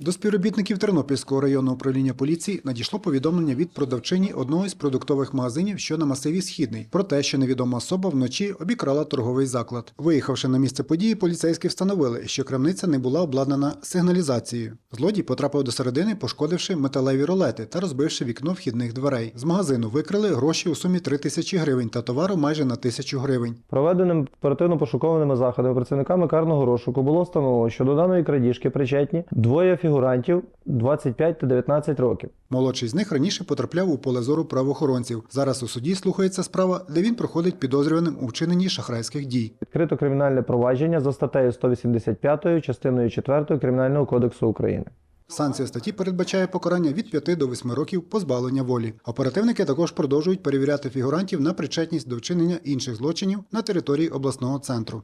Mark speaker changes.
Speaker 1: До співробітників Тернопільського районного управління поліції надійшло повідомлення від продавчині одного із продуктових магазинів, що на масиві Східний, про те, що невідома особа вночі обікрала торговий заклад. Виїхавши на місце події, поліцейські встановили, що крамниця не була обладнана сигналізацією. Злодій потрапив до середини, пошкодивши металеві ролети та розбивши вікно вхідних дверей. З магазину викрили гроші у сумі 3 тисячі гривень та товару майже на тисячу гривень.
Speaker 2: Проведеним оперативно-пошуковими заходами працівниками карного розшуку було встановлено, що до даної крадіжки причетні двоє фігурантів 25 та 19 років.
Speaker 1: Молодший з них раніше потрапляв у поле зору правоохоронців. Зараз у суді слухається справа, де він проходить підозрюваним у вчиненні шахрайських дій.
Speaker 2: Відкрито кримінальне провадження за статтею 185 частиною 4 Кримінального кодексу України.
Speaker 1: Санкція статті передбачає покарання від 5 до 8 років позбавлення волі. Оперативники також продовжують перевіряти фігурантів на причетність до вчинення інших злочинів на території обласного центру.